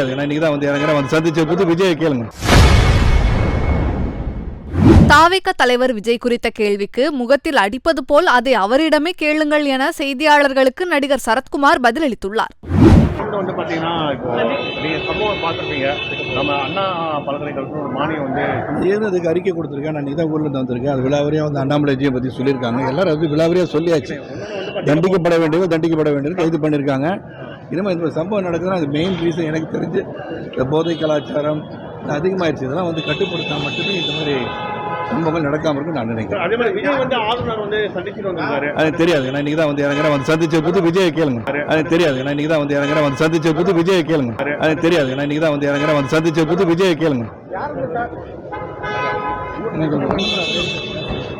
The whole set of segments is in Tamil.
நான் இன்னைக்கு தான் வந்து இறங்குறேன். வந்து சந்திச்ச புது விஜய் கேளுங்க. தாவேக தலைவர் விஜய் குறித்த கேள்விக்கு முகத்தில் அடிப்பது போல் அதை அவரிடமே கேளுங்கள் என செய்தியாளர்களுக்கு நடிகர் சரத்குமார் பதிலளித்துள்ளார். வந்து பார்த்தீங்கன்னா இப்போ நீங்கள் சம்பவம் பார்த்துருப்பீங்க. நம்ம அண்ணா பல்கலைக்கழகத்தில் ஒரு மானியம் வந்து ஏன்னு அதுக்கு அறிக்கை கொடுத்துருக்கேன் நான் இன்னைக்கு தான் ஊர்ல இருந்து வந்திருக்கேன். அது விழாவரியாக வந்து அண்ணாமலை விஜயை பற்றி சொல்லியிருக்காங்க. எல்லாரும் அது விழாவரியாக சொல்லியாச்சு. தண்டிக்கப்பட வேண்டியவர் தண்டிக்கப்பட வேண்டியவர் கைது பண்ணியிருக்காங்க. இனிமேல் இந்த மாதிரி சம்பவம் நடக்குதுன்னா அது மெயின் ரீசன் எனக்கு தெரிஞ்சு இந்த போதை கலாச்சாரம் அதிகமாயிருச்சு. இதெல்லாம் வந்து கட்டுப்படுத்தினா மட்டுமே இந்த மாதிரி சம்பவங்கள் நடக்காமல் இருக்கும்னு நான் நினைக்கிறேன். அதே தெரியாது. நான் இன்னைக்கு தான் வந்து இறங்குறேன் வந்து சந்திச்ச புது விஜய் கேளுங்க. அது தெரியாது. நான் இன்னைக்கு தான் வந்து இறங்குறேன் வந்து சந்திச்ச புது விஜய் கேளுங்க. அது தெரியாது. நான் இன்னைக்கு தான் வந்து இறங்குறேன் வந்து சந்திச்ச புது விஜய் கேளுங்க.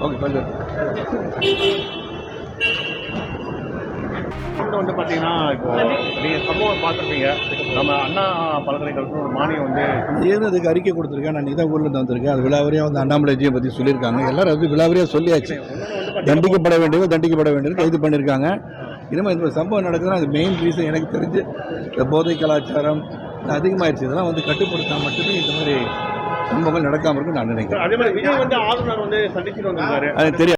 ஓகே இன்னும் வந்து பார்த்தீங்கன்னா இப்போ நீங்கள் சம்பவம் பார்த்துருப்பீங்க. நம்ம அண்ணா பல்கலைக்கழகத்தில் ஒரு மானியம் வந்து ஏன்னு அதுக்கு அறிக்கை கொடுத்துருக்கேன்? நான் இன்னைக்கு தான் ஊர்ல வந்திருக்கேன். அது விழாவரியாக வந்து அண்ணாமலை விஜயை பற்றி சொல்லியிருக்காங்க. எல்லாரும் அது விழாவரியாக சொல்லியாச்சு. தண்டிக்கப்பட வேண்டியவர் தண்டிக்கப்பட வேண்டியவர் கைது பண்ணியிருக்காங்க. இனிமேல் மாதிரி சம்பவம் நடக்குதுன்னா அது மெயின் ரீசன் எனக்கு தெரிஞ்சு இந்த போதை கலாச்சாரம் அதிகமாயிருச்சு. இதெல்லாம் வந்து கட்டுப்படுத்தினா மட்டுமே இந்த மாதிரி சம்பவங்கள் நடக்காமல் இருக்கும்னு நான் நினைக்கிறேன். அதே மாதிரி விஜய் வந்து ஆளுநர் வந்து சந்திச்சுட்டு வந்திருக்காரு. அது தெரியாது.